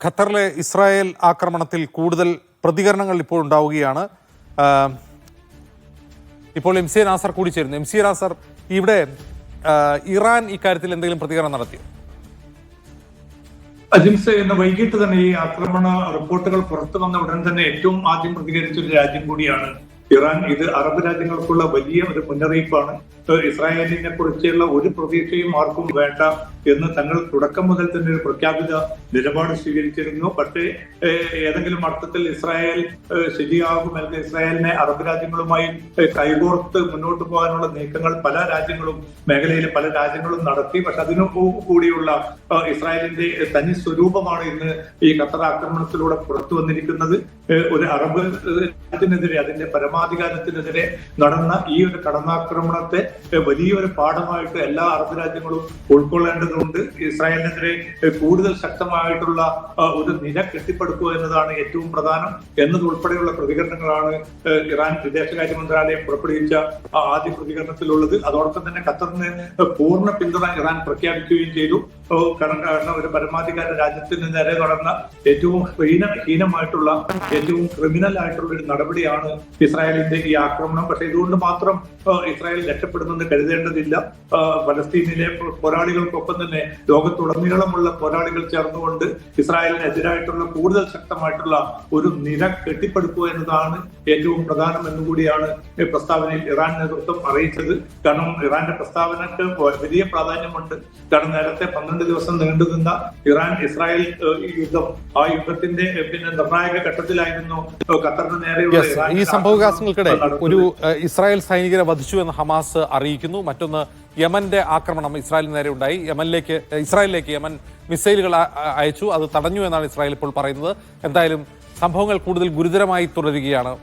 ഖത്തറിലെ ഇസ്രായേൽ ആക്രമണത്തിൽ കൂടുതൽ പ്രതികരണങ്ങൾ ഇപ്പോൾ ഉണ്ടാവുകയാണ്. ഇപ്പോൾ എം സി നാസർ കൂടി ചേരുന്നു എം സി നാസർ ഇവിടെ ഇറാൻ ഇക്കാര്യത്തിൽ എന്തെങ്കിലും പ്രതികരണം നടത്തിയോ? അജിംസ് ഇന്ന് വൈകിട്ട് തന്നെ ഈ ആക്രമണ റിപ്പോർട്ടുകൾ പുറത്തു വന്ന ഉടൻ തന്നെ ഏറ്റവും ആദ്യം പ്രതികരിച്ച ഒരു രാജ്യം കൂടിയാണ് ഇറാൻ. ഇത് അറബ് രാജ്യങ്ങൾക്കുള്ള വലിയ ഒരു മുന്നറിയിപ്പാണ്. ഇസ്രായേലിനെ കുറിച്ചുള്ള ഒരു പ്രതീക്ഷയും ആർക്കും വേണ്ട എന്ന് തങ്ങൾ തുടക്കം മുതൽ തന്നെ ഒരു പ്രഖ്യാപിത നിലപാട് സ്വീകരിച്ചിരുന്നു. പക്ഷേ ഏതെങ്കിലും അർത്ഥത്തിൽ ഇസ്രായേൽ ഏഹ് ശരിയാകും അല്ലെങ്കിൽ ഇസ്രായേലിനെ അറബ് രാജ്യങ്ങളുമായി കൈകോർത്ത് മുന്നോട്ട് പോകാനുള്ള നീക്കങ്ങൾ പല രാജ്യങ്ങളും മേഖലയിലെ പല രാജ്യങ്ങളും നടത്തി. പക്ഷെ അതിനു കൂടിയുള്ള ഇസ്രായേലിന്റെ തനി സ്വരൂപമാണ് ഇന്ന് ഈ ഖത്തർ ആക്രമണത്തിലൂടെ പുറത്തു വന്നിരിക്കുന്നത്. ഒരു അറബ് രാജ്യത്തിനെതിരെ അതിന്റെ പരമാധികാരത്തിനെതിരെ നടന്ന ഈ ഒരു കടന്നാക്രമണത്തെ വലിയൊരു പാഠമായിട്ട് എല്ലാ അറബ് രാജ്യങ്ങളും ഉൾക്കൊള്ളേണ്ടതുണ്ട്. ഇസ്രായേലിനെതിരെ കൂടുതൽ കൂടുതൽ ശക്തമായിട്ടുള്ള ഒരു നില കെട്ടിപ്പടുക്കുക എന്നതാണ് ഏറ്റവും പ്രധാനം എന്നതുൾപ്പെടെയുള്ള പ്രതികരണങ്ങളാണ് ഇറാൻ വിദേശകാര്യ മന്ത്രാലയം പുറപ്പെടുവിച്ച ആദ്യ പ്രതികരണത്തിലുള്ളത്. അതോടൊപ്പം തന്നെ ഖത്തറിന് പൂർണ പിന്തുണ ഇറാൻ പ്രഖ്യാപിക്കുകയും ചെയ്തു. കാരണം കാരണം ഒരു പരമാധികാര രാജ്യത്തിന് നേരെ നടന്ന ഏറ്റവും ഹീന ഹീനമായിട്ടുള്ള ഏറ്റവും ക്രിമിനൽ ആയിട്ടുള്ള ഒരു നടപടിയാണ് ഇസ്രായേലിന്റെ ഈ ആക്രമണം. പക്ഷെ ഇതുകൊണ്ട് മാത്രം ഇസ്രായേൽ രക്ഷപ്പെടുമെന്ന് കരുതേണ്ടതില്ല. പലസ്തീനിലെ പോരാളികൾക്കൊപ്പം തന്നെ ലോകത്തുടനീളമുള്ള പോരാളികൾ ചേർന്നുകൊണ്ട് ഇസ്രായേലിനെതിരായിട്ടുള്ള കൂടുതൽ ശക്തമായിട്ടുള്ള ഒരു നിര കെട്ടിപ്പടുക്കുക എന്നതാണ് ഏറ്റവും പ്രധാനം എന്നുകൂടിയാണ് പ്രസ്താവനയിൽ ഇറാൻ നേതൃത്വം അറിയിച്ചത്. കാരണം ഇറാന്റെ പ്രസ്താവനക്ക് വലിയ പ്രാധാന്യമുണ്ട്. കാരണം നേരത്തെ പന്ത്രണ്ട് ദിവസം നീണ്ടുനിന്ന ഇറാൻ ഇസ്രായേൽ യുദ്ധം ആ യുദ്ധത്തിന്റെ പിന്നെ നിർണായക ഘട്ടത്തിലായിരുന്നു ഖത്തറിന് നേരെയുള്ള ഈ സംഭവവികാസങ്ങൾക്കിടെ ഒരു ഇസ്രായേൽ സൈനികരെ വധിച്ചു എന്ന് ഹമാസ് അറിയിക്കുന്നു. മറ്റൊന്ന് യമന്റെ ആക്രമണം ഇസ്രായേലിന് നേരെ ഉണ്ടായി. യമനിലേക്ക് ഇസ്രായേലിലേക്ക് യമൻ മിസൈലുകൾ അയച്ചു. അത് തടഞ്ഞു എന്നാണ് ഇസ്രായേൽ ഇപ്പോൾ പറയുന്നത്. എന്തായാലും സംഭവങ്ങൾ കൂടുതൽ ഗുരുതരമായി തുടരുകയാണ്.